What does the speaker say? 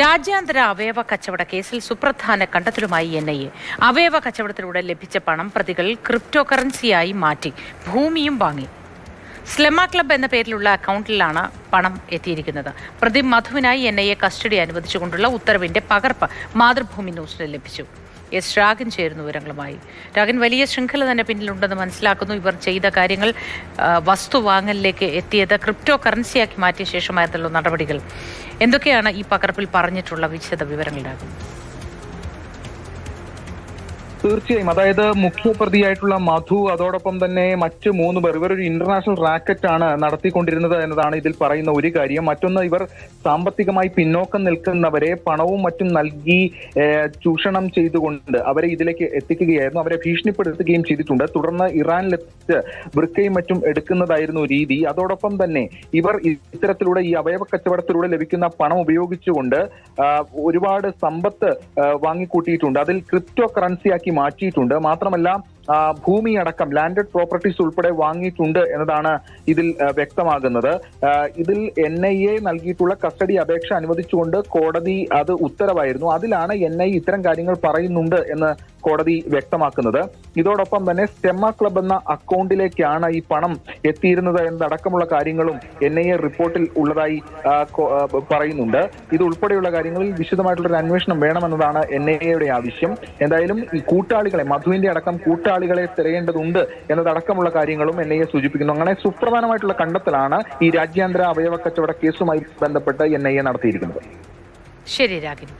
രാജ്യാന്തര അവയവ കച്ചവട കേസിൽ സുപ്രധാന കണ്ടെത്തലുമായി എൻ ഐ എ അവയവ കച്ചവടത്തിലൂടെ ലഭിച്ച പണം പ്രതികൾ ക്രിപ്റ്റോ കറൻസിയായി മാറ്റി ഭൂമിയും വാങ്ങി. സ്ലെമ ക്ലബ് എന്ന പേരിലുള്ള അക്കൗണ്ടിലാണ് പണം എത്തിയിരിക്കുന്നത്. പ്രതി മധുവിനായി എൻ ഐ എ കസ്റ്റഡി അനുവദിച്ചുകൊണ്ടുള്ള ഉത്തരവിന്റെ പകർപ്പ് മാതൃഭൂമി ന്യൂസിന് ലഭിച്ചു. എസ് രാഗൻ ചേരുന്നു വിവരങ്ങളുമായി. രാഗൻ വലിയ ശൃംഖല തന്നെ പിന്നിലുണ്ടെന്ന് മനസ്സിലാക്കുന്നു. ഇവർ ചെയ്ത കാര്യങ്ങൾ വസ്തു വാങ്ങലിലേക്ക് എത്തിയത് ക്രിപ്റ്റോ കറൻസിയാക്കി മാറ്റിയ ശേഷമായിരുന്നല്ലോ നടപടികൾ. എന്തൊക്കെയാണ് ഈ പകർപ്പിൽ പറഞ്ഞിട്ടുള്ള വിശദ രാഗൻ? തീർച്ചയായും. അതായത് മുഖ്യപ്രതിയായിട്ടുള്ള മധു അതോടൊപ്പം തന്നെ മറ്റ് മൂന്ന് പേർ. ഇവർ ഒരു ഇന്റർനാഷണൽ റാക്കറ്റ് ആണ് നടത്തിക്കൊണ്ടിരുന്നത് എന്നതാണ് ഇതിൽ പറയുന്ന ഒരു കാര്യം. മറ്റൊന്ന് ഇവർ സാമ്പത്തികമായി പിന്നോക്കം നിൽക്കുന്നവരെ പണവും മറ്റും നൽകി ചൂഷണം ചെയ്തുകൊണ്ട് അവരെ ഇതിലേക്ക് എത്തിക്കുകയായിരുന്നു. അവരെ ഭീഷണിപ്പെടുത്തുകയും ചെയ്തിട്ടുണ്ട്. തുടർന്ന് ഇറാനിലെത്തിച്ച് വൃക്കയും മറ്റും എടുക്കുന്നതായിരുന്നു രീതി. അതോടൊപ്പം തന്നെ ഇവർ ഇത്തരത്തിലൂടെ ഈ അവയവ കച്ചവടത്തിലൂടെ ലഭിക്കുന്ന പണം ഉപയോഗിച്ചുകൊണ്ട് ഒരുപാട് സമ്പത്ത് വാങ്ങിക്കൂട്ടിയിട്ടുണ്ട്. അതിൽ ക്രിപ്റ്റോ കറൻസിയാക്കി മാറ്റിയിട്ടുണ്ട്. മാത്രമല്ല ഭൂമി അടക്കം ലാൻഡഡ് പ്രോപ്പർട്ടീസ് ഉൾപ്പെടെ വാങ്ങിയിട്ടുണ്ട് എന്നതാണ് ഇതിൽ വ്യക്തമാകുന്നത്. ഇതിൽ എൻ ഐ എ നൽകിയിട്ടുള്ള കസ്റ്റഡി അപേക്ഷ അനുവദിച്ചുകൊണ്ട് കോടതി അത് ഉത്തരവായിരുന്നു. അതിലാണ് എൻ ഐ ഇത്തരം കാര്യങ്ങൾ പറയുന്നുണ്ട് എന്ന് കോടതി വ്യക്തമാക്കുന്നത്. ഇതോടൊപ്പം തന്നെ സ്റ്റെമ്മ ക്ലബ് എന്ന അക്കൗണ്ടിലേക്കാണ് ഈ പണം എത്തിയിരുന്നത് എന്നതടക്കമുള്ള കാര്യങ്ങളും എൻ ഐ എ റിപ്പോർട്ടിൽ ഉള്ളതായി പറയുന്നുണ്ട്. ഇത് ഉൾപ്പെടെയുള്ള കാര്യങ്ങളിൽ വിശദമായിട്ടുള്ള ഒരു അന്വേഷണം വേണമെന്നതാണ് എൻ ഐ എയുടെ ആവശ്യം. എന്തായാലും ഈ കൂട്ടാളികളെ മധുവിന്റെ അടക്കം കൂട്ടാളികളെ തിരയേണ്ടതുണ്ട് എന്നതടക്കമുള്ള കാര്യങ്ങളും എൻ ഐ എ സൂചിപ്പിക്കുന്നു. അങ്ങനെ സുപ്രധാനമായിട്ടുള്ള കണ്ടെത്തലാണ് ഈ രാജ്യാന്തര അവയവ കച്ചവട കേസുമായി ബന്ധപ്പെട്ട് എൻ ഐ എ നടത്തിയിരിക്കുന്നത്. ശരി രാഗിനി.